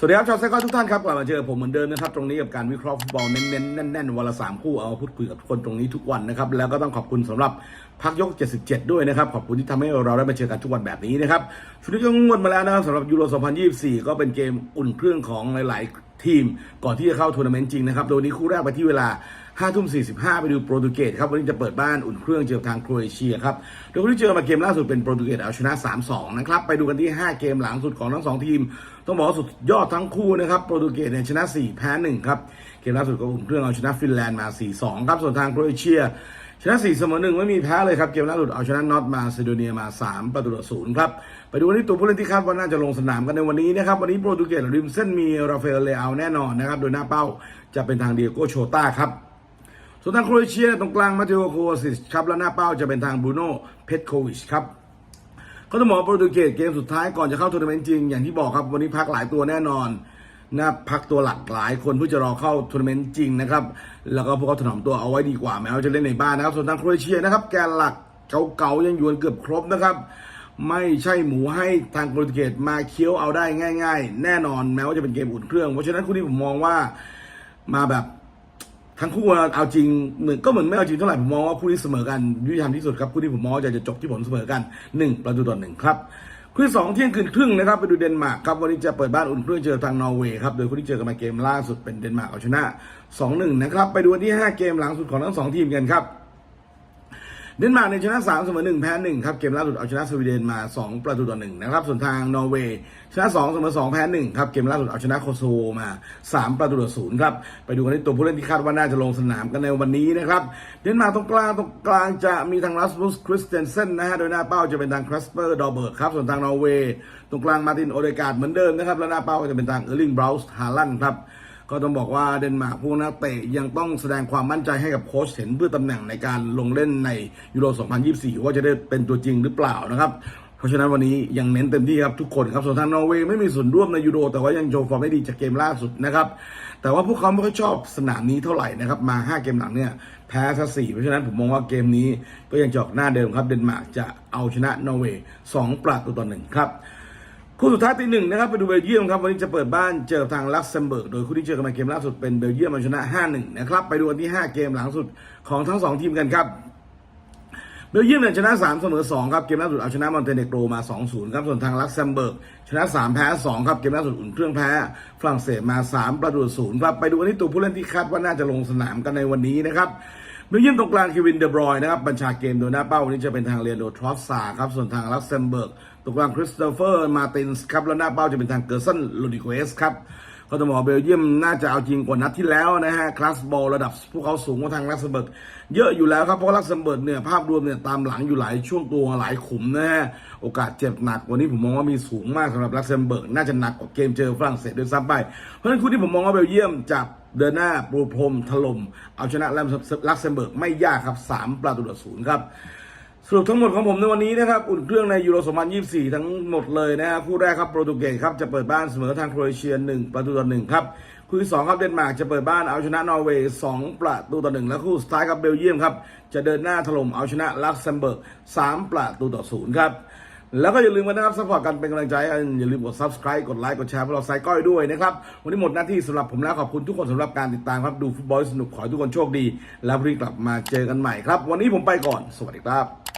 สวัสดีครับชาวไซคอนทุกท่านครับกลับมาเจอผมเหมือนเดิมนะครับ ตรงนี้กับการวิเคราะห์ฟุตบอลเน้นๆแน่นๆวันละสามคู่เอาพูดคุยกับทุกคนตรงนี้ทุกวันนะครับ แล้วก็ต้องขอบคุณสำหรับพักยก 77 ด้วยนะครับ ขอบคุณที่ทำให้เราได้มาเจอกันทุกวันแบบนี้นะครับชุดนี้ก็งวดมาแล้วนะครับสำหรับยูโร 2024 ก็เป็นเกมอุ่นเครื่องของหลาย ๆ ทีม ก่อนที่จะเข้าทัวร์นาเมนต์จริงนะครับโดยนนี้คู่แรกไปที่เวลา 5ทุ่ม45ไปดูโปรตุเกสครับวันนี้จะเปิดบ้านอุ่นเครื่องเจอทางโครเอเชียครับโดยคนที่เจอมาเกมล่าสุดเป็นโปรตุเกสเอาชนะ3-2นะครับไปดูกันที่5เกมหลังสุดของทั้ง2ทีม ต้องบอกว่าสุดยอดทั้งคู่นะครับโปรตุเกสเนี่ยชนะ4แพ้1ครับเกมล่าสุดก็อุ่นเครื่องเอาชนะฟินแลนด์มา4-2ครับส่วนทางโครเอเชียชนะ4เสมอ1ไม่มีแพ้เลยครับเกมล่าสุดเอาชนะนอตมาซิโดเนียมา 3 ประตูต่อศูนย์ครับ ไปดูที่ตัวผู้เล่นที่คาดว่าน่าจะลงสนามกันในวันนี้นะครับ วันนี้โปรตุเกสริมเส้นมีราฟาเอลเลอาแน่นอนนะครับ โดยหน้าเป้าจะเป็นทางเดียโกโชต้าครับ ส่วนทางโครเอเชียตรงกลางมาเทโอโควาซิชครับและหน้าเป้าจะเป็นทางบรูโน่เพตโควิชครับก็ต้องบอกโปรตุเกสเกมสุดท้ายก่อนจะเข้าทัวร์นาเมนต์จริง อย่างที่บอกครับวันนี้พักหลายตัวแน่นอนนะพักตัวหลักหลายคนเพื่อจะรอเข้าทัวร์นาเมนต์จริงนะครับแล้วก็พวกเขาถนอมตัวเอาไว้ดีกว่าแม้ว่าจะเล่นในบ้านนะครับ ส่วนทางโครเอเชียนะครับแกนหลักเก่าๆยังยู่กันเกือบครบนะครับไม่ใช่หมูให้ทางโปรตุเกสมาเคี้ยวเอาได้ง่าย ๆ แน่นอนแม้ว่าจะเป็นเกมอุ่นเครื่องเพราะฉะนั้นคู่นี้ผมมองว่ามาแบบ ทั้งคู่เอาจริงเหมือนก็เหมือนไม่เอาจริงเท่าไหร่ผมมองว่าคู่นี้เสมอกันยุติธรรมที่สุดครับคู่ที่ผมมองว่าจะจะจบที่ผลเสมอกันหนึ่งประตูต่อหนึ่งครับคู่ที่สองเที่ยงคืนครึ่งนะครับไปดูเดนมาร์กครับวันนี้จะเปิดบ้านอุ่นเครื่องเจอทางนอร์เวย์ครับโดยคู่ที่เจอกันมาเกมล่าสุดเป็นเดนมาร์กเอาชนะ2-1นะครับไปดูวันที่ 5 เกมหลังสุดของทั้งสองทีมกันครับ เดนมาร์กในชนะ3เสมอ1แพ้1ครับเกมล่าสุดเอาชนะสวีเดนมา 2 ประตูต่อ1นะครับส่วนทางนอร์เวย์ชนะ2เสมอ2แพ้1ครับเกมล่าสุดเอาชนะโคโซโวมา 3 ประตูต่อ0ครับไปดูกันที่ตัวผู้เล่นที่คาดว่าน่าจะลงสนามกันในวันนี้นะครับเดนมาร์กตรงกลางตรงกลางจะมีทางรัสมุสคริสเตนเซนนะฮะโดยหน้าเป้าจะเป็นทางครัสเปอร์ดอเบิร์กครับส่วนทางนอร์เวย์ตรงกลางมาตินโอเดการ์ดเหมือนเดิมนะครับและหน้าเป้าก็จะเป็นทางเออร์ลิงบราวส์ฮาลันครับ ก็ต้องบอกว่าเดนมาร์กพวกนักเตะยังต้องแสดงความมั่นใจให้กับโค้ชเห็นเพื่อตำแหน่งในการลงเล่นในยูโร 2024 ว่าจะได้เป็นตัวจริงหรือเปล่านะครับเพราะฉะนั้นวันนี้ยังเน้นเต็มที่ครับทุกคนครับส่วนทางนอร์เวย์ไม่มีส่วนร่วมในยูโร แต่ว่ายังโชว์ฟอร์มได้ดีจากเกมล่าสุดนะครับ แต่ว่าพวกเขาไม่ค่อยชอบสนามนี้เท่าไหร่นะครับ มา 5 เกมหลังเนี่ยแพ้ซะสี่เพราะฉะนั้นผมมองว่าเกมนี้ก็ยังจอกหน้าเดิมครับเดนมาร์กจะเอาชนะนอร์เวย์สองประตูต่อหนึ่งครับ คู่สุดท้ายตีหนึ่งนะครับไปดูเบลเยียมครับวันนี้จะเปิดบ้านเจอทางลักเซมเบิร์กโดยคู่ที่เจอกันมาเกมล่าสุดเป็นเบลเยียมมาชนะ5-1นะครับไปดูวันที่ 5 เกมหลังสุดของทั้ง 2 ทีมกันครับเบลเยียมเนี่ยชนะ 3 เสมอ 2 ครับ เกมล่าสุดเอาชนะมอนเตเนโกรมา 2-0 ครับ ส่วนทางลักเซมเบิร์ก ชนะ 3 แพ้ 2 ครับ เกมล่าสุดอุ่นเครื่องแพ้ ฝรั่งเศสมา 3 ประตูศูนย์ครับ ไปดูกันที่ตัวผู้เล่นที่คาดว่าน่าจะลงสนามกันในวันนี้นะครับเบลเยียมตรงกลางคิวินเดบรอยนะครับ บัญชาเกมโดยหน้าเป้าวันนี้จะเป็นทางเรียนโดทรอสซาครับ ส่วนทางลักเซมเบิร์ก รงกลางคริสโตเฟอร์มาตินส์ครับแล้วหน้าเป้าจะเป็นทางเกอร์ซันโรดิโกเอสครับก็ต้องบอกเบลเยียมน่าจะเอาจริงกว่านัดที่แล้วนะฮะคลาสบอลระดับพวกเขาสูงกว่าทางลักเซมเบิร์กเยอะอยู่แล้วครับเพราะลักเซมเบิร์กเนี่ยภาพรวมเนี่ยตามหลังอยู่หลายช่วงตัวหลายขุมนะฮะโอกาสเจ็บหนักวันนี้ผมมองว่ามีสูงมากสำหรับลักเซมเบิร์กน่าจะหนักกว่าเกมเจอฝรั่งเศสด้วยซ้ำไป เพราะฉะนั้นคู่ที่ผมมองว่าเบลเยียมจะเดินหน้าปูพรมถล่มเอาชนะลักเซมเบิร์กไม่ยากครับสามประตูต่อศูนย์ครับ สรุปทั้งหมดของผมในวันนี้นะครับ อุ่นเครื่องในยูโร2024 ทั้งหมดเลยนะครับคู่แรกครับโปรตุเกสครับจะเปิดบ้านเสมอทางโครเอเชีย 1 ประตูต่อ1ครับคู่ที่2ครับเดนมาร์กจะเปิดบ้านเอาชนะนอร์เวย์ 2 ประตูต่อ1และคู่สุดท้ายครับเบลเยียมครับจะเดินหน้าถล่มเอาชนะลักเซมเบิร์ก 3 ประตูต่อ0ครับแล้วก็อย่าลืมกันนะครับสปอร์ตกันเป็นกำลังใจอย่าลืมกด subscribe กดไลค์กดแชร์พวกเราไซก้อยด้วยนะครับ วันนี้หมดหน้าที่สำหรับผมแล้วขอบคุณทุกคนสำหรับการติดตามครับ ดูฟุตบอลสนุกขอให้ทุกคนโชคดี แล้วพรุ่งนี้กลับมาเจอกันใหม่ครับ วันนี้ผมไปก่อน สวัสดีครับ